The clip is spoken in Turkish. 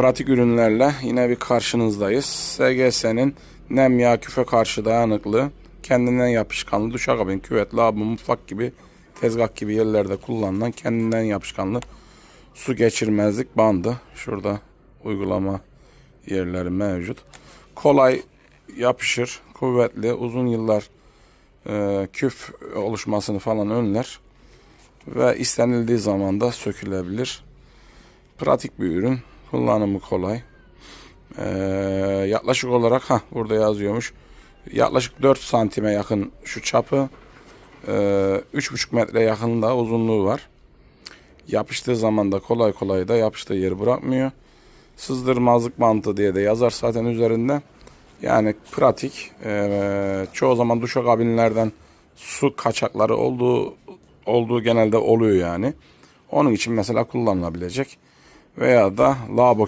pratik ürünlerle yine bir karşınızdayız. SGS'nin nem yağ küfe karşı dayanıklı, kendinden yapışkanlı duşakabin, küvet, lavabo, mutfak gibi tezgah gibi yerlerde kullanılan kendinden yapışkanlı su geçirmezlik bandı. Şurada uygulama yerleri mevcut. Kolay yapışır, kuvvetli, uzun yıllar e, küf oluşmasını falan önler ve istenildiği zaman da sökülebilir. Pratik bir ürün, kullanımı kolay. E, yaklaşık olarak ha burada yazıyormuş. Yaklaşık 4 santime yakın şu çapı, e, 3,5 metre yakında uzunluğu var. Yapıştığı zaman da kolay kolay da yapıştığı yeri bırakmıyor. Sızdırmazlık bandı diye de yazar zaten üzerinde. Yani pratik. Ee, çoğu zaman duşakabinlerden su kaçakları olduğu olduğu genelde oluyor yani. Onun için mesela kullanılabilecek veya da lavabo